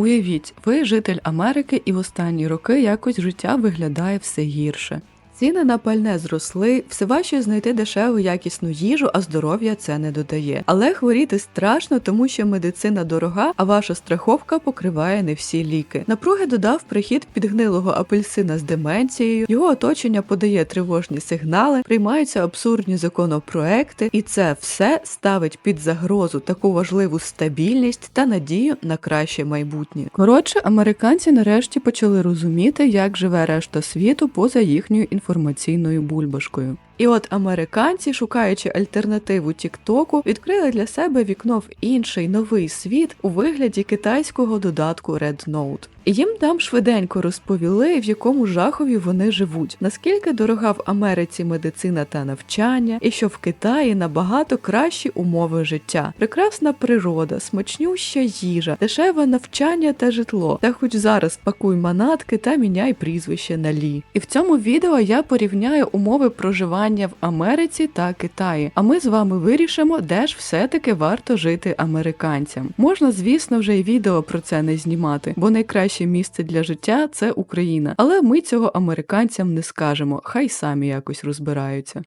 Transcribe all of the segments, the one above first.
Уявіть, ви житель Америки, і в останні роки якось життя виглядає все гірше. Ціни на пальне зросли, все важче знайти дешеву якісну їжу, а здоров'я це не додає. Але хворіти страшно, тому що медицина дорога, а ваша страховка покриває не всі ліки. Напруги додав прихід підгнилого апельсина з деменцією, його оточення подає тривожні сигнали, приймаються абсурдні законопроекти, і це все ставить під загрозу таку важливу стабільність та надію на краще майбутнє. Коротше, американці нарешті почали розуміти, як живе решта світу поза їхньою інформаційною бульбашкою. І от американці, шукаючи альтернативу Тіктоку, відкрили для себе вікно в інший новий світ у вигляді китайського додатку Red Note. Їм там швиденько розповіли, в якому жахові вони живуть, наскільки дорога в Америці медицина та навчання, і що в Китаї набагато кращі умови життя, прекрасна природа, смачнюща їжа, дешеве навчання та житло. Та хоч зараз пакуй манатки та міняй прізвище на лі. І в цьому відео я порівняю умови проживання в Америці та Китаї. А ми з вами вирішимо, де ж все-таки варто жити американцям. Можна, звісно, вже й відео про це не знімати, бо найкраще місце для життя це Україна. Але ми цього американцям не скажемо, хай самі якось розбираються.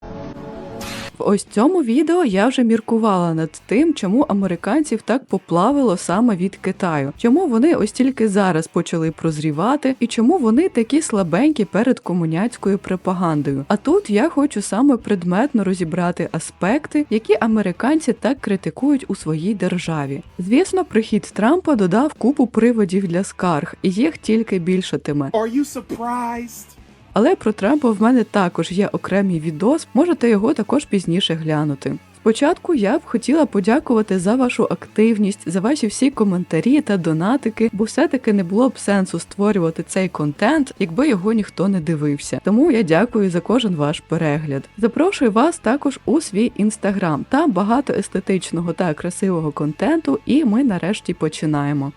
В ось цьому відео я вже міркувала над тим, чому американців так поплавило саме від Китаю, чому вони ось тільки зараз почали прозрівати, і чому вони такі слабенькі перед комуняцькою пропагандою. А тут я хочу саме предметно розібрати аспекти, які американці так критикують у своїй державі. Звісно, прихід Трампа додав купу приводів для скарг, і їх тільки більшатиме. Are you surprised? Але про Трампа в мене також є окремий відос, можете його також пізніше глянути. Спочатку я б хотіла подякувати за вашу активність, за ваші всі коментарі та донатики, бо все-таки не було б сенсу створювати цей контент, якби його ніхто не дивився. Тому я дякую за кожен ваш перегляд. Запрошую вас також у свій інстаграм. Там багато естетичного та красивого контенту, і ми нарешті починаємо.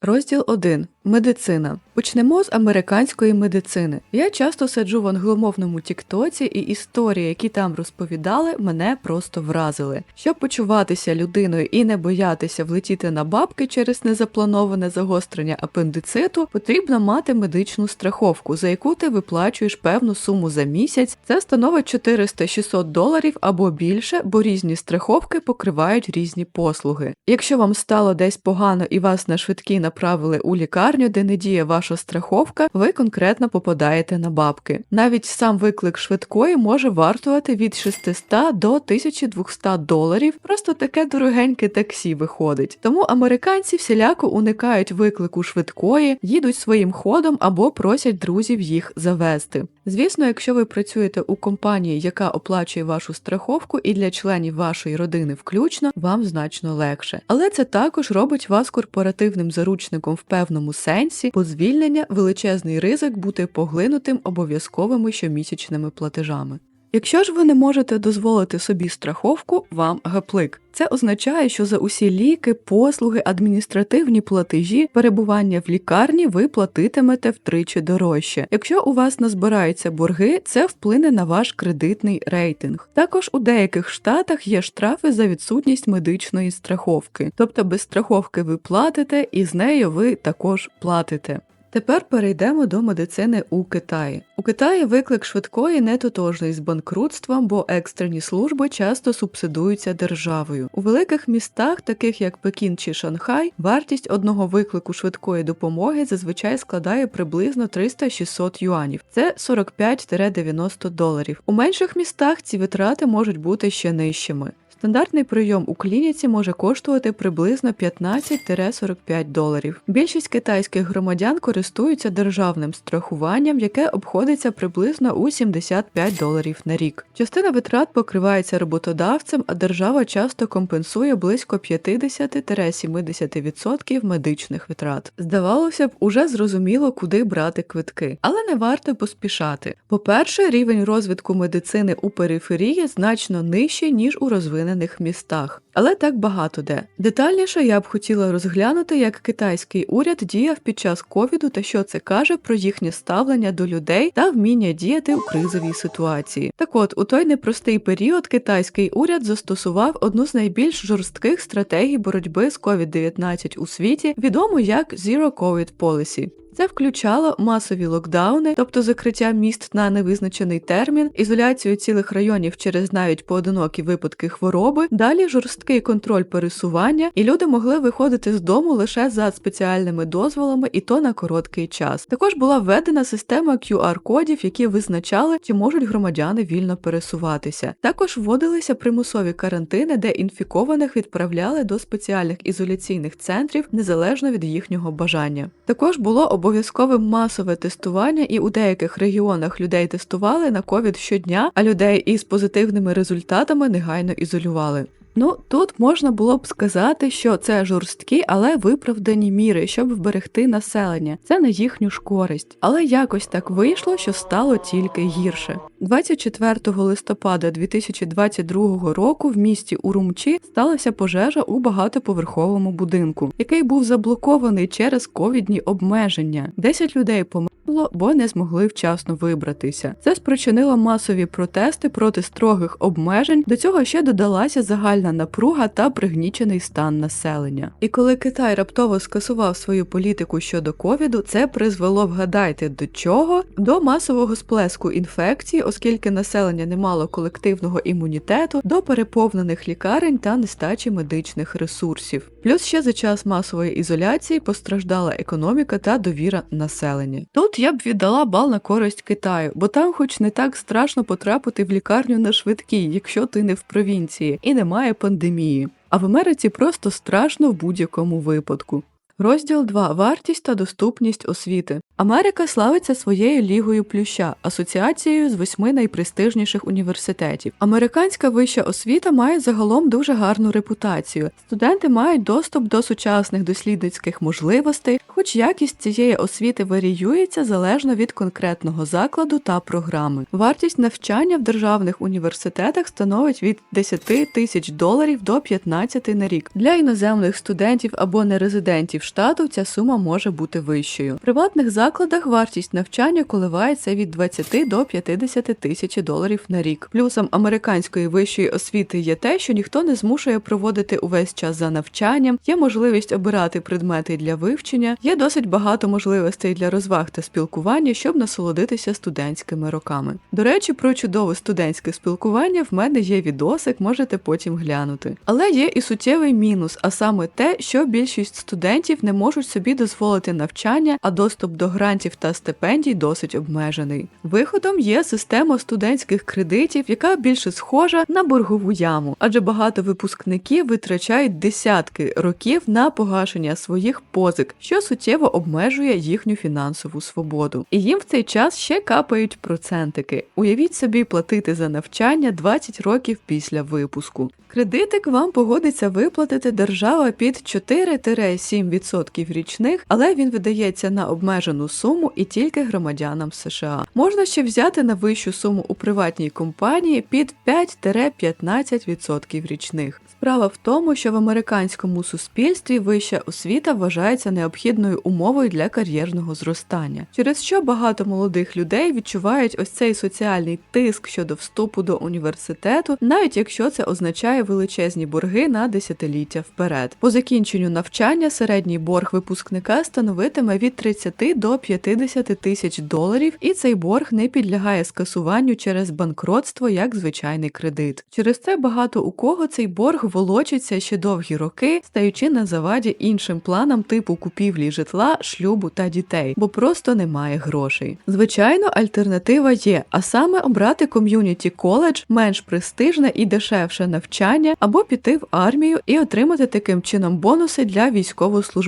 Розділ 1. Медицина. Почнемо з американської медицини. Я часто сиджу в англомовному тіктоці, і історії, які там розповідали, мене просто вразили. Щоб почуватися людиною і не боятися влетіти на бабки через незаплановане загострення апендициту, потрібно мати медичну страховку, за яку ти виплачуєш певну суму за місяць. Це становить 400-600 доларів або більше, бо різні страховки покривають різні послуги. Якщо вам стало десь погано і вас на швидкі направили у лікарню, де не діє ваша страховка, ви конкретно попадаєте на бабки. Навіть сам виклик швидкої може вартувати від 600 до 1200 доларів. Просто таке дорогеньке таксі виходить. Тому американці всіляко уникають виклику швидкої, їдуть своїм ходом або просять друзів їх завести. Звісно, якщо ви працюєте у компанії, яка оплачує вашу страховку, і для членів вашої родини включно, вам значно легше. Але це також робить вас корпоративним заручником в певному сенсі, бо звільнення величезний ризик бути поглинутим обов'язковими щомісячними платежами. Якщо ж ви не можете дозволити собі страховку, вам гаплик. Це означає, що за усі ліки, послуги, адміністративні платежі, перебування в лікарні ви платитимете втричі дорожче. Якщо у вас назбираються борги, це вплине на ваш кредитний рейтинг. Також у деяких штатах є штрафи за відсутність медичної страховки, тобто без страховки ви платите, і з нею ви також платите. Тепер перейдемо до медицини у Китаї. У Китаї виклик швидкої не тотожний з банкрутством, бо екстрені служби часто субсидуються державою. У великих містах, таких як Пекін чи Шанхай, вартість одного виклику швидкої допомоги зазвичай складає приблизно 300-600 юанів. Це 45-90 доларів. У менших містах ці витрати можуть бути ще нижчими. Стандартний прийом у клініці може коштувати приблизно 15-45 доларів. Більшість китайських громадян користуються державним страхуванням, яке обходиться приблизно у 75 доларів на рік. Частина витрат покривається роботодавцем, а держава часто компенсує близько 50-70% медичних витрат. Здавалося б, уже зрозуміло, куди брати квитки, але не варто поспішати. По-перше, рівень розвитку медицини у периферії значно нижчий ніж у розвинених розвинених містах. Але так багато де. Детальніше я б хотіла розглянути, як китайський уряд діяв під час ковіду та що це каже про їхнє ставлення до людей та вміння діяти у кризовій ситуації. Так от, у той непростий період китайський уряд застосував одну з найбільш жорстких стратегій боротьби з COVID-19 у світі, відому як Zero COVID Policy. Це включало масові локдауни, тобто закриття міст на невизначений термін, ізоляцію цілих районів через навіть поодинокі випадки хвороби, далі жорсткий контроль пересування, і люди могли виходити з дому лише за спеціальними дозволами, і то на короткий час. Також була введена система QR-кодів, які визначали, чи можуть громадяни вільно пересуватися. Також вводилися примусові карантини, де інфікованих відправляли до спеціальних ізоляційних центрів незалежно від їхнього бажання. Також було обов'язковим масове тестування, і у деяких регіонах людей тестували на ковід щодня, а людей із позитивними результатами негайно ізолювали. Ну тут можна було б сказати, що це жорсткі, але виправдані міри, щоб вберегти населення. Це на їхню ж користь. Але якось так вийшло, що стало тільки гірше. 24 листопада 2022 року в місті Урумчі сталася пожежа у багатоповерховому будинку, який був заблокований через ковідні обмеження. 10 людей померло, бо не змогли вчасно вибратися. Це спричинило масові протести проти строгих обмежень. До цього ще додалася загальна напруга та пригнічений стан населення. І коли Китай раптово скасував свою політику щодо ковіду, це призвело вгадайте до чого? До масового сплеску інфекції, оскільки населення не мало колективного імунітету, до переповнених лікарень та нестачі медичних ресурсів. Плюс ще за час масової ізоляції постраждала економіка та довіра населення. Тут я б віддала бал на користь Китаю, бо там, хоч не так страшно потрапити в лікарню на швидкій, якщо ти не в провінції, і немає пандемії. А в Америці просто страшно в будь-якому випадку. Розділ 2. Вартість та доступність освіти. Америка славиться своєю лігою плюща, асоціацією з восьми найпрестижніших університетів. Американська вища освіта має загалом дуже гарну репутацію. Студенти мають доступ до сучасних дослідницьких можливостей, хоч якість цієї освіти варіюється залежно від конкретного закладу та програми. Вартість навчання в державних університетах становить від 10 тисяч доларів до 15 на рік. Для іноземних студентів або нерезидентів штату ця сума може бути вищою. В приватних закладах вартість навчання коливається від 20 до 50 тисяч доларів на рік. Плюсом американської вищої освіти є те, що ніхто не змушує проводити увесь час за навчанням, є можливість обирати предмети для вивчення, є досить багато можливостей для розваг та спілкування, щоб насолодитися студентськими роками. До речі, про чудове студентське спілкування в мене є відосик, можете потім глянути. Але є і суттєвий мінус, а саме те, що більшість студентів не можуть собі дозволити навчання, а доступ до грантів та стипендій досить обмежений. Виходом є система студентських кредитів, яка більше схожа на боргову яму, адже багато випускників витрачають десятки років на погашення своїх позик, що суттєво обмежує їхню фінансову свободу. І їм в цей час ще капають процентики. Уявіть собі платити за навчання 20 років після випуску. Кредитик вам погодиться виплатити держава під 4-7% річних, але він видається на обмежену суму і тільки громадянам США. Можна ще взяти на вищу суму у приватній компанії під 5-15% річних. Справа в тому, що в американському суспільстві вища освіта вважається необхідною умовою для кар'єрного зростання, через що багато молодих людей відчувають ось цей соціальний тиск щодо вступу до університету, навіть якщо це означає величезні борги на десятиліття вперед. По закінченню навчання середній борг випускника становитиме від 30 до 50 тисяч доларів, і цей борг не підлягає скасуванню через банкротство як звичайний кредит. Через це багато у кого цей борг волочиться ще довгі роки, стаючи на заваді іншим планам типу купівлі житла, шлюбу та дітей, бо просто немає грошей. Звичайно, альтернатива є, а саме обрати ком'юніті коледж менш престижне і дешевше навчання, або піти в армію і отримати таким чином бонуси для військовослужбовців.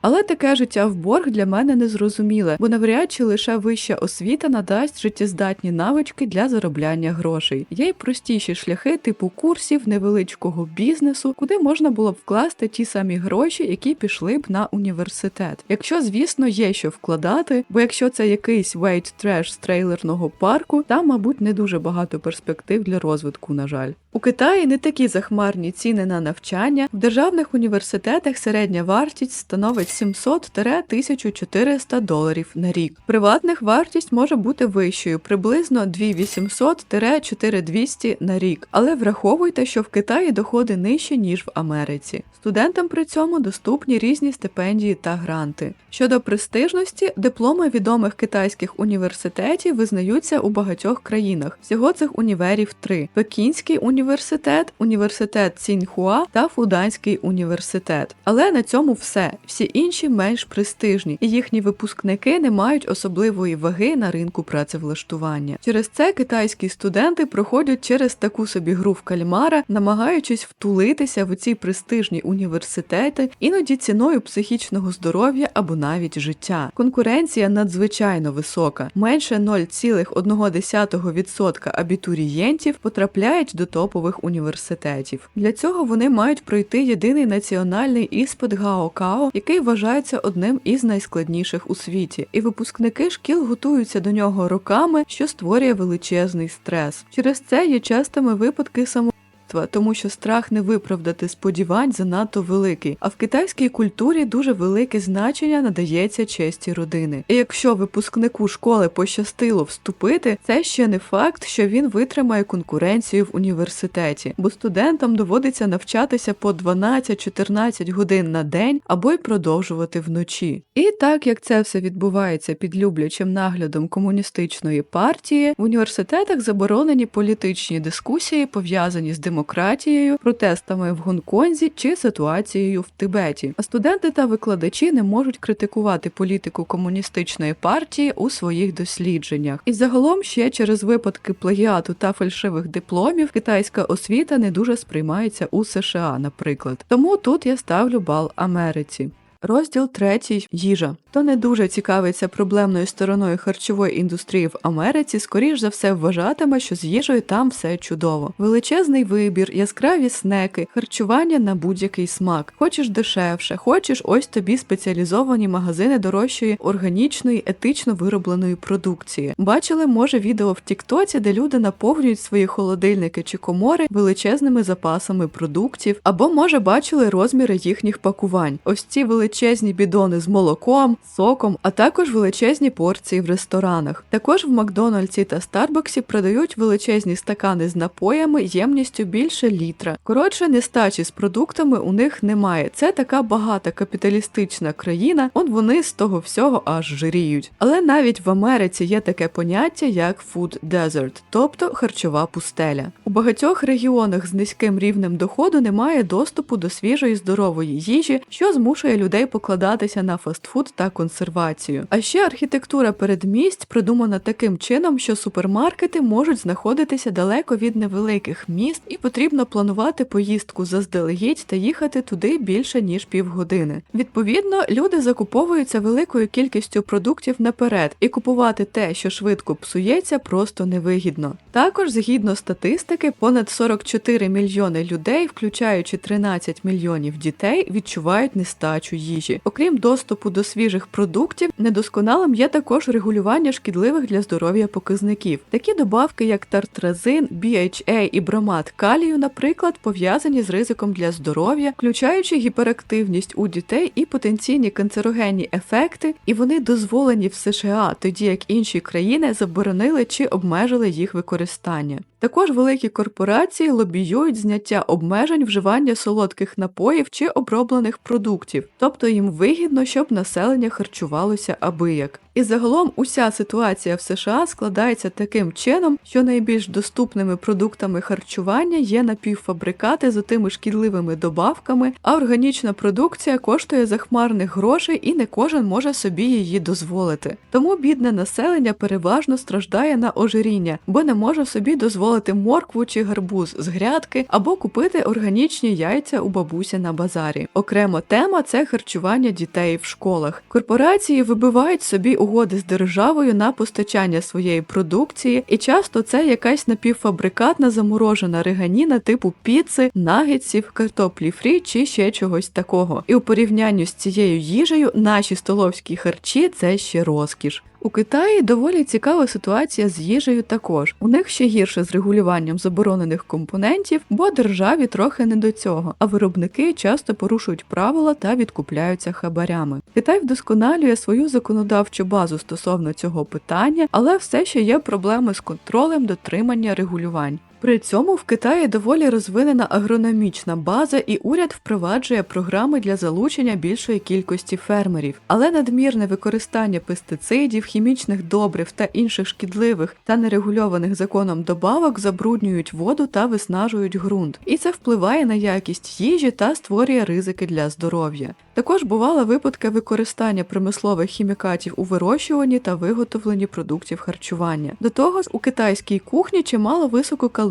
Але таке життя в борг для мене не зрозуміле, бо навряд чи лише вища освіта надасть життєздатні навички для заробляння грошей. Є й простіші шляхи типу курсів невеличкого бізнесу, куди можна було б вкласти ті самі гроші, які пішли б на університет. Якщо, звісно, є що вкладати, бо якщо це якийсь вейт треш з трейлерного парку, там, мабуть, не дуже багато перспектив для розвитку, на жаль. У Китаї не такі захмарні ціни на навчання. В державних університетах середня вартість становить 700-1400 доларів на рік. Приватних вартість може бути вищою, приблизно 2800-4200 на рік. Але враховуйте, що в Китаї доходи нижчі, ніж в Америці. Студентам при цьому доступні різні стипендії та гранти. Щодо престижності, дипломи відомих китайських університетів визнаються у багатьох країнах. Всього цих універів три: Пекінський університет, університет університет Ціньхуа та Фуданський університет. Але на цьому все. Всі інші менш престижні, і їхні випускники не мають особливої ваги на ринку працевлаштування. Через це китайські студенти проходять через таку собі гру в кальмара, намагаючись втулитися в ці престижні університети, іноді ціною психічного здоров'я або навіть життя. Конкуренція надзвичайно висока. Менше 0,1% абітурієнтів потрапляють до топових університетів. Для цього вони мають пройти єдиний національний іспит Гаокао, який вважається одним із найскладніших у світі, і випускники шкіл готуються до нього роками, що створює величезний стрес. Через це є частими випадки само тому що страх не виправдати сподівань занадто великий. А в китайській культурі дуже велике значення надається честі родини. І якщо випускнику школи пощастило вступити, це ще не факт, що він витримає конкуренцію в університеті, бо студентам доводиться навчатися по 12-14 годин на день або й продовжувати вночі. І так як це все відбувається під люблячим наглядом комуністичної партії, в університетах заборонені політичні дискусії, пов'язані з демократією демократією, протестами в Гонконзі чи ситуацією в Тибеті. А студенти та викладачі не можуть критикувати політику комуністичної партії у своїх дослідженнях. І загалом ще через випадки плагіату та фальшивих дипломів китайська освіта не дуже сприймається у США, наприклад. Тому тут я ставлю бал Америці. Розділ третій їжа. Хто не дуже цікавиться проблемною стороною харчової індустрії в Америці, скоріш за все вважатиме, що з їжею там все чудово. Величезний вибір, яскраві снеки, харчування на будь-який смак. Хочеш дешевше, хочеш ось тобі спеціалізовані магазини дорожчої органічної, етично виробленої продукції. Бачили, може, відео в Тіктоці, де люди наповнюють свої холодильники чи комори величезними запасами продуктів, або може бачили розміри їхніх пакувань. Ось ці величезні бідони з молоком соком, а також величезні порції в ресторанах. Також в Макдональдсі та Старбаксі продають величезні стакани з напоями ємністю більше літра. Коротше, нестачі з продуктами у них немає. Це така багата капіталістична країна, он вони з того всього аж жиріють. Але навіть в Америці є таке поняття як food desert, тобто харчова пустеля. У багатьох регіонах з низьким рівнем доходу немає доступу до свіжої здорової їжі, що змушує людей покладатися на фастфуд та консервацію. А ще архітектура передмість придумана таким чином, що супермаркети можуть знаходитися далеко від невеликих міст, і потрібно планувати поїздку заздалегідь та їхати туди більше ніж півгодини. Відповідно, люди закуповуються великою кількістю продуктів наперед, і купувати те, що швидко псується, просто невигідно. Також, згідно статистики, понад 44 мільйони людей, включаючи 13 мільйонів дітей, відчувають нестачу їжі. Окрім доступу до свіжих продуктів, недосконалим є також регулювання шкідливих для здоров'я показників. Такі добавки, як тартразин, BHA і бромат калію, наприклад, пов'язані з ризиком для здоров'я, включаючи гіперактивність у дітей і потенційні канцерогенні ефекти, і вони дозволені в США, тоді як інші країни заборонили чи обмежили їх використання. Також великі корпорації лобіюють зняття обмежень вживання солодких напоїв чи оброблених продуктів, тобто їм вигідно, щоб населення харчувалося абияк. І загалом уся ситуація в США складається таким чином, що найбільш доступними продуктами харчування є напівфабрикати з тими шкідливими добавками, а органічна продукція коштує захмарних грошей і не кожен може собі її дозволити. Тому бідне населення переважно страждає на ожиріння, бо не може собі дозволити моркву чи гарбуз з грядки або купити органічні яйця у бабусі на базарі. Окрема тема це харчування дітей в школах. Корпорації вибивають собі угоди з державою на постачання своєї продукції, і часто це якась напівфабрикатна заморожена реганіна типу піци, нагетсів, картоплі фрі чи ще чогось такого. І у порівнянні з цією їжею наші столовські харчі це ще розкіш. У Китаї доволі цікава ситуація з їжею також. У них ще гірше з регулюванням заборонених компонентів, бо державі трохи не до цього, а виробники часто порушують правила та відкупляються хабарями. Китай вдосконалює свою законодавчу базу стосовно цього питання, але все ще є проблеми з контролем дотримання регулювань. При цьому в Китаї доволі розвинена агрономічна база, і уряд впроваджує програми для залучення більшої кількості фермерів. Але надмірне використання пестицидів, хімічних добрив та інших шкідливих та нерегульованих законом добавок забруднюють воду та виснажують ґрунт. І це впливає на якість їжі та створює ризики для здоров'я. Також бували випадки використання промислових хімікатів у вирощуванні та виготовленні продуктів харчування. До того ж, у китайській кухні чимало висококалорійних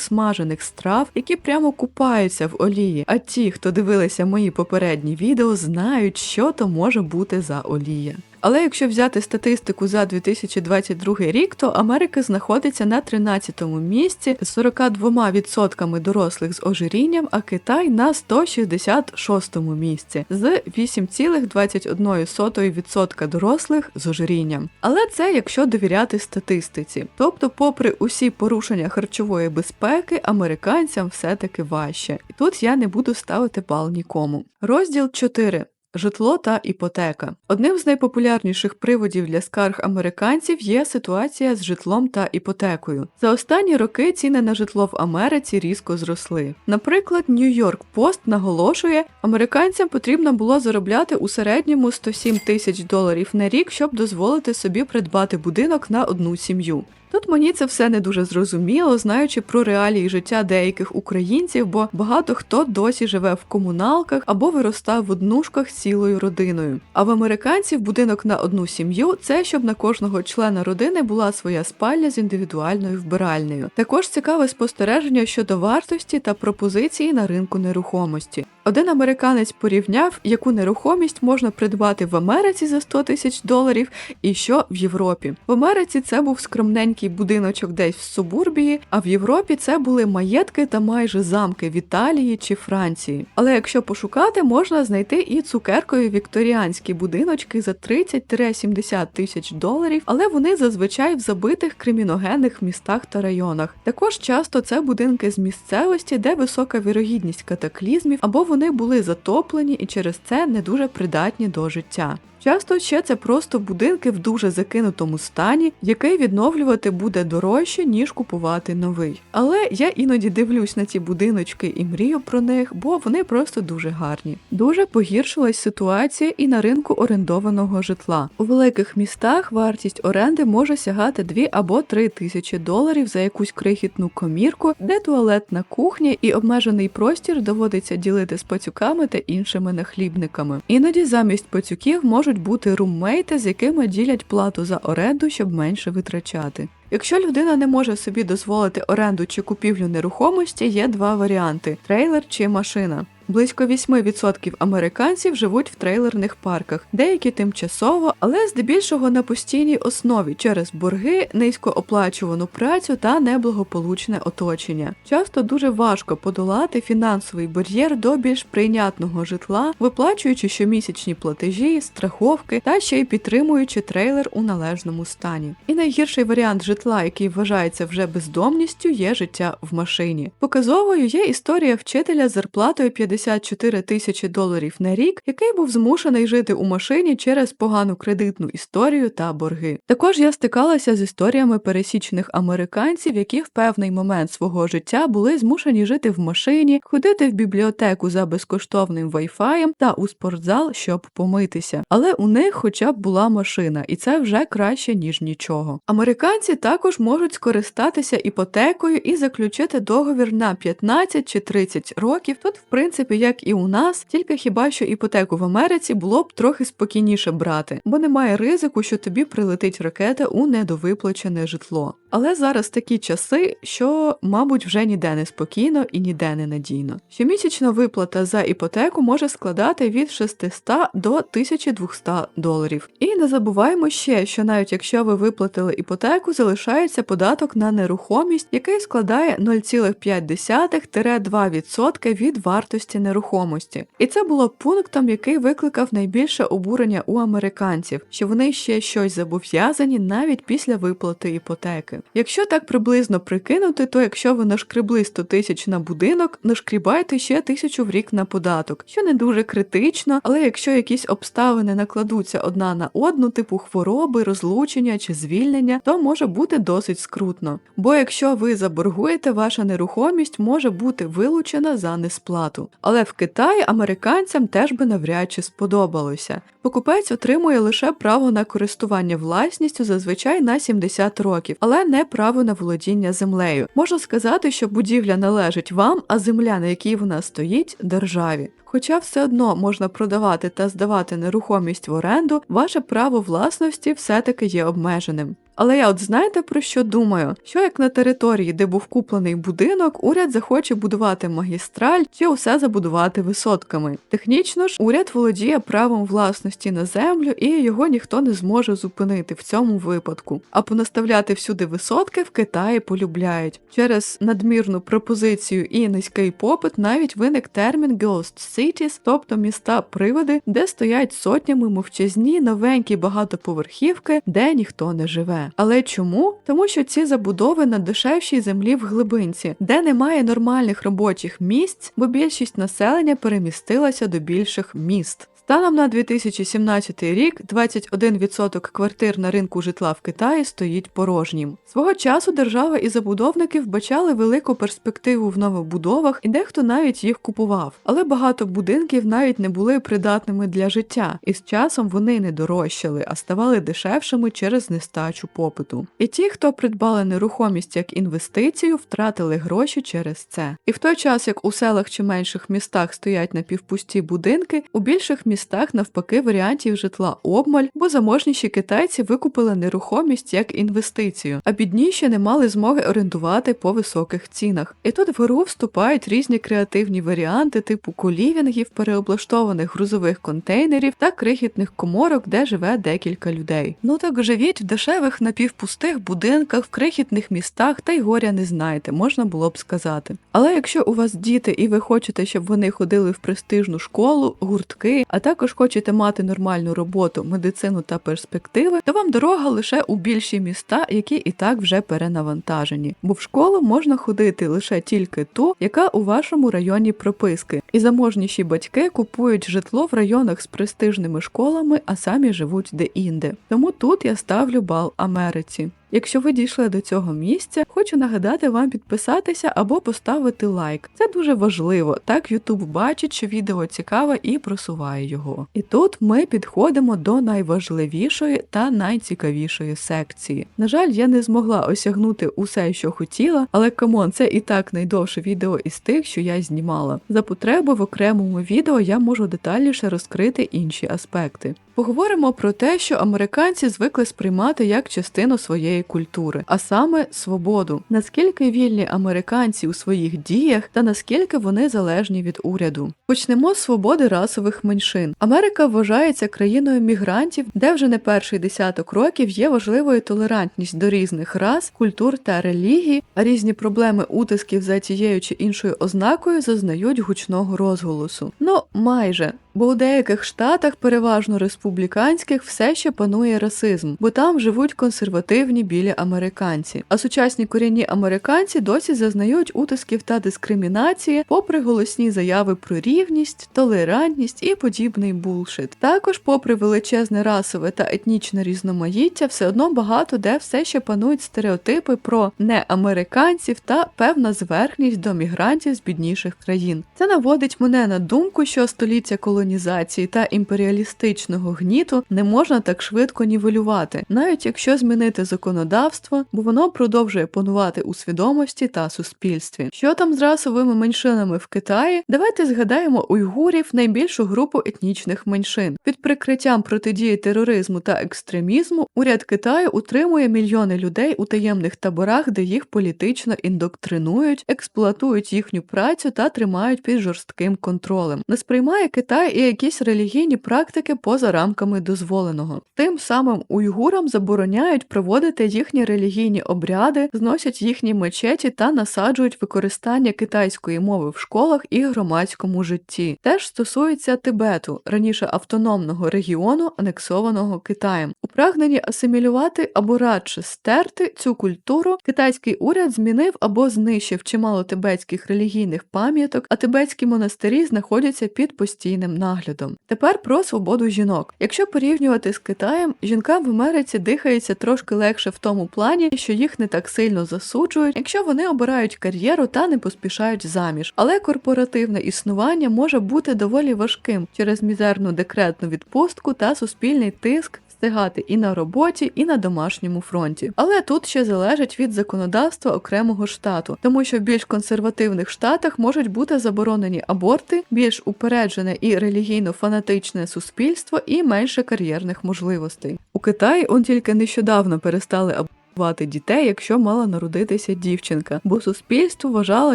смажених страв, які прямо купаються в олії. А ті, хто дивилися мої попередні відео, знають, що то може бути за олія. Але якщо взяти статистику за 2022 рік, то Америка знаходиться на 13-му місці з 42% дорослих з ожирінням, а Китай на 166-му місці з 8,21% дорослих з ожирінням. Але це якщо довіряти статистиці. Тобто, попри усі порушення харчової безпеки, американцям все-таки важче. І тут я не буду ставити бал нікому. Розділ 4. Житло та іпотека. Одним з найпопулярніших приводів для скарг американців є ситуація з житлом та іпотекою. За останні роки ціни на житло в Америці різко зросли. Наприклад, Нью-Йорк Пост наголошує, американцям потрібно було заробляти у середньому 107 тисяч доларів на рік, щоб дозволити собі придбати будинок на одну сім'ю. Тут мені це все не дуже зрозуміло, знаючи про реалії життя деяких українців, бо багато хто досі живе в комуналках або виростав в однушках з цілою родиною. А в американців будинок на одну сім'ю це щоб на кожного члена родини була своя спальня з індивідуальною вбиральнею. Також цікаве спостереження щодо вартості та пропозиції на ринку нерухомості. Один американець порівняв, яку нерухомість можна придбати в Америці за 100 тисяч доларів, і що в Європі. В Америці це був скромненький будиночок десь в субурбії, а в Європі це були маєтки та майже замки в Італії чи Франції. Але якщо пошукати, можна знайти і цукеркові вікторіанські будиночки за 30-70 тисяч доларів, але вони зазвичай в забитих криміногенних містах та районах. Також часто це будинки з місцевості, де висока вірогідність катаклізмів, або вони були затоплені і через це не дуже придатні до життя. Часто ще це просто будинки в дуже закинутому стані, який відновлювати буде дорожче, ніж купувати новий. Але я іноді дивлюсь на ці будиночки і мрію про них, бо вони просто дуже гарні. Дуже погіршилась ситуація і на ринку орендованого житла. У великих містах вартість оренди може сягати 2 або 3 тисячі доларів за якусь крихітну комірку, де туалетна кухня і обмежений простір доводиться ділити з пацюками та іншими нахлібниками. Іноді замість пацюків можуть бути руммейти, з якими ділять плату за оренду, щоб менше витрачати. Якщо людина не може собі дозволити оренду чи купівлю нерухомості, є два варіанти: трейлер чи машина. Близько 8% американців живуть в трейлерних парках, деякі тимчасово, але здебільшого на постійній основі через борги, низькооплачувану працю та неблагополучне оточення. Часто дуже важко подолати фінансовий бар'єр до більш прийнятного житла, виплачуючи щомісячні платежі, страховки та ще й підтримуючи трейлер у належному стані. І найгірший варіант житла, який вважається вже бездомністю, є життя в машині. Показовою є історія вчителя з зарплатою 50 54 тисячі доларів на рік, який був змушений жити у машині через погану кредитну історію та борги. Також я стикалася з історіями пересічних американців, які в певний момент свого життя були змушені жити в машині, ходити в бібліотеку за безкоштовним вайфаєм та у спортзал, щоб помитися. Але у них хоча б була машина, і це вже краще ніж нічого. Американці також можуть скористатися іпотекою і заключити договір на 15 чи 30 років. Тут, в принципі, як і у нас, тільки хіба що іпотеку в Америці було б трохи спокійніше брати, бо немає ризику, що тобі прилетить ракета у недовиплачене житло. Але зараз такі часи, що, мабуть, вже ніде не спокійно і ніде не надійно. Щомісячна виплата за іпотеку може складати від 600 до 1200 доларів. І не забуваємо ще, що навіть якщо ви виплатили іпотеку, залишається податок на нерухомість, який складає 0,5-2% від вартості нерухомості. І це було пунктом, який викликав найбільше обурення у американців, що вони ще щось зобов'язані навіть після виплати іпотеки. Якщо так приблизно прикинути, то якщо ви нашкребли 100 тисяч на будинок, нашкрібайте ще тисячу в рік на податок, що не дуже критично, але якщо якісь обставини накладуться одна на одну, типу хвороби, розлучення чи звільнення, то може бути досить скрутно. Бо якщо ви заборгуєте, ваша нерухомість може бути вилучена за несплату. Але в Китаї американцям теж би навряд чи сподобалося. Покупець отримує лише право на користування власністю зазвичай на 70 років, але не право на володіння землею. Можна сказати, що будівля належить вам, а земля, на якій вона стоїть, державі. Хоча все одно можна продавати та здавати нерухомість в оренду, ваше право власності все-таки є обмеженим. Але я от знаєте про що думаю? Що як на території, де був куплений будинок, уряд захоче будувати магістраль чи усе забудувати висотками. Технічно ж уряд володіє правом власності на землю і його ніхто не зможе зупинити в цьому випадку. А понаставляти всюди висотки в Китаї полюбляють. Через надмірну пропозицію і низький попит навіть виник термін Ghost Cities, тобто міста приводи, де стоять сотнями мовчазні новенькі багатоповерхівки, де ніхто не живе. Але чому? Тому що ці забудови на дешевшій землі в глибинці, де немає нормальних робочих місць, бо більшість населення перемістилася до більших міст. Станом на 2017 рік 21% квартир на ринку житла в Китаї стоїть порожнім. Свого часу держава і забудовники вбачали велику перспективу в новобудовах, і дехто навіть їх купував. Але багато будинків навіть не були придатними для життя, і з часом вони не дорожчали, а ставали дешевшими через нестачу попиту. І ті, хто придбали нерухомість як інвестицію, втратили гроші через це. І в той час, як у селах чи менших містах стоять напівпусті будинки, у більших містах містах навпаки варіантів житла обмаль, бо заможніші китайці викупили нерухомість як інвестицію, а бідніші не мали змоги орендувати по високих цінах. І тут в гру вступають різні креативні варіанти типу колівінгів, переоблаштованих грузових контейнерів та крихітних коморок, де живе декілька людей. Ну так живіть в дешевих напівпустих будинках, в крихітних містах та й горя не знаєте, можна було б сказати. Але якщо у вас діти і ви хочете, щоб вони ходили в престижну школу, гуртки, а також хочете мати нормальну роботу, медицину та перспективи, то вам дорога лише у більші міста, які і так вже перенавантажені. Бо в школу можна ходити лише тільки ту, яка у вашому районі прописки. І заможніші батьки купують житло в районах з престижними школами, а самі живуть де-інде. Тому тут я ставлю бал Америці. Якщо ви дійшли до цього місця, хочу нагадати вам підписатися або поставити лайк. Це дуже важливо. Так YouTube бачить, що відео цікаве і просуває його. І тут ми підходимо до найважливішої та найцікавішої секції. На жаль, я не змогла осягнути усе, що хотіла, але камон, це і так найдовше відео із тих, що я знімала. За потреби в окремому відео я можу детальніше розкрити інші аспекти. Поговоримо про те, що американці звикли сприймати як частину своєї культури, а саме свободу. Наскільки вільні американці у своїх діях та наскільки вони залежні від уряду. Почнемо з свободи расових меншин. Америка вважається країною мігрантів, де вже не перший десяток років є важливою толерантність до різних рас, культур та релігій, а різні проблеми утисків за тією чи іншою ознакою зазнають гучного розголосу. Ну майже. Бо у деяких штатах, переважно республіканських, все ще панує расизм, бо там живуть консервативні білі американці. А сучасні корінні американці досі зазнають утисків та дискримінації, попри голосні заяви про рівність, толерантність і подібний булшит. Також, попри величезне расове та етнічне різноманіття, все одно багато де все ще панують стереотипи про неамериканців та певна зверхність до мігрантів з бідніших країн. Це наводить мене на думку, що століття колонізації колонізації та імперіалістичного гніту не можна так швидко нівелювати, навіть якщо змінити законодавство, бо воно продовжує панувати у свідомості та суспільстві. Що там з расовими меншинами в Китаї? Давайте згадаємо уйгурів, найбільшу групу етнічних меншин. Під прикриттям протидії тероризму та екстремізму уряд Китаю утримує мільйони людей у таємних таборах, де їх політично індоктринують, експлуатують їхню працю та тримають під жорстким контролем. Не сприймає Китай і якісь релігійні практики поза рамками дозволеного. Тим самим уйгурам забороняють проводити їхні релігійні обряди, зносять їхні мечеті та насаджують використання китайської мови в школах і громадському житті. Теж стосується Тибету, раніше автономного регіону, анексованого Китаєм. У прагненні асимілювати або радше стерти цю культуру, китайський уряд змінив або знищив чимало тибетських релігійних пам'яток, а тибетські монастирі знаходяться під постійним наглядом. Тепер про свободу жінок. Якщо порівнювати з Китаєм, жінкам в Америці дихається трошки легше в тому плані, що їх не так сильно засуджують, якщо вони обирають кар'єру та не поспішають заміж. Але корпоративне існування може бути доволі важким через мізерну декретну відпустку та суспільний тиск. Встигати і на роботі, і на домашньому фронті. Але тут ще залежить від законодавства окремого штату, тому що в більш консервативних штатах можуть бути заборонені аборти, більш упереджене і релігійно фанатичне суспільство і менше кар'єрних можливостей. У Китаї он тільки нещодавно перестали абортувати дітей, якщо мала народитися дівчинка, бо суспільство вважало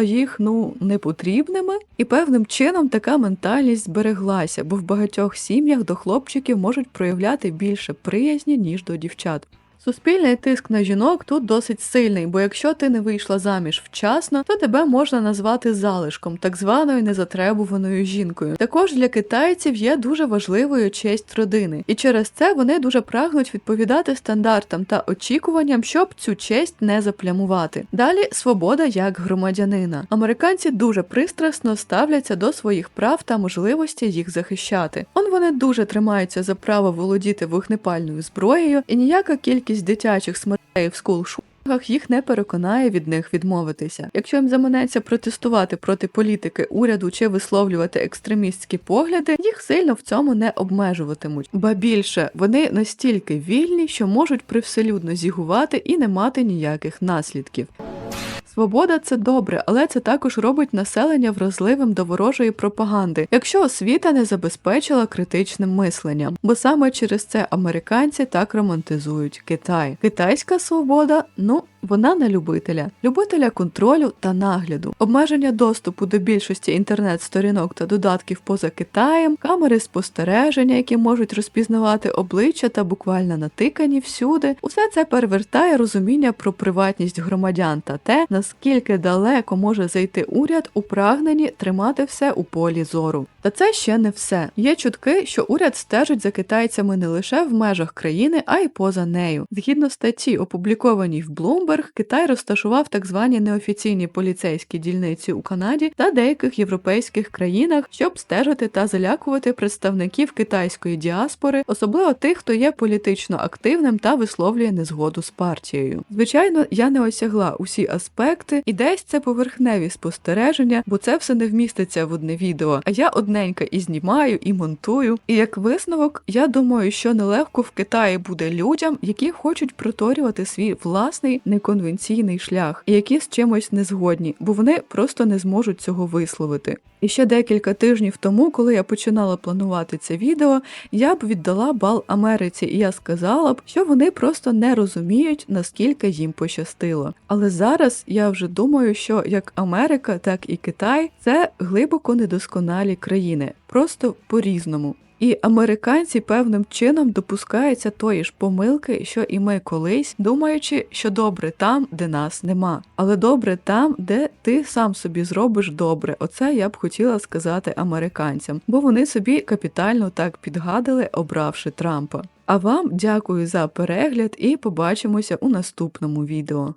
їх ну непотрібними, і певним чином така ментальність збереглася, бо в багатьох сім'ях до хлопчиків можуть проявляти більше приязні ніж до дівчат. Суспільний тиск на жінок тут досить сильний, бо якщо ти не вийшла заміж вчасно, то тебе можна назвати залишком, так званою незатребуваною жінкою. Також для китайців є дуже важливою честь родини, і через це вони дуже прагнуть відповідати стандартам та очікуванням, щоб цю честь не заплямувати. Далі свобода як громадянина. Американці дуже пристрасно ставляться до своїх прав та можливості їх захищати. Он вони дуже тримаються за право володіти вогнепальною зброєю, і ніяка кількість дитячих смертей в скулшутах їх не переконає від них відмовитися. Якщо їм заманеться протестувати проти політики уряду чи висловлювати екстремістські погляди, їх сильно в цьому не обмежуватимуть. Ба більше вони настільки вільні, що можуть привселюдно зігувати і не мати ніяких наслідків. Свобода це добре, але це також робить населення вразливим до ворожої пропаганди, якщо освіта не забезпечила критичним мисленням, бо саме через це американці так романтизують Китай. Китайська свобода, ну. Вона на любителя, любителя контролю та нагляду, обмеження доступу до більшості інтернет-сторінок та додатків поза Китаєм, камери спостереження, які можуть розпізнавати обличчя та буквально натикані всюди. Усе це перевертає розуміння про приватність громадян та те, наскільки далеко може зайти уряд у прагненні тримати все у полі зору. Та це ще не все. Є чутки, що уряд стежить за китайцями не лише в межах країни, а й поза нею. Згідно статті, опублікованій в Bloomberg, Китай розташував так звані неофіційні поліцейські дільниці у Канаді та деяких європейських країнах, щоб стежити та залякувати представників китайської діаспори, особливо тих, хто є політично активним та висловлює незгоду з партією. Звичайно, я не осягла усі аспекти, і десь це поверхневі спостереження, бо це все не вміститься в одне відео. А я одненька і знімаю, і монтую. І як висновок, я думаю, що нелегко в Китаї буде людям, які хочуть проторювати свій власний неконвенційний шлях, і які з чимось не згодні, бо вони просто не зможуть цього висловити. І ще декілька тижнів тому, коли я починала планувати це відео, я б віддала бал Америці, і я сказала б, що вони просто не розуміють, наскільки їм пощастило. Але зараз я вже думаю, що як Америка, так і Китай це глибоко недосконалі країни, просто по-різному. І американці певним чином допускаються тої ж помилки, що і ми колись, думаючи, що добре там, де нас нема, але добре там, де ти сам собі зробиш добре. Оце я б хотіла сказати американцям, бо вони собі капітально так підгадали, обравши Трампа. А вам дякую за перегляд і побачимося у наступному відео.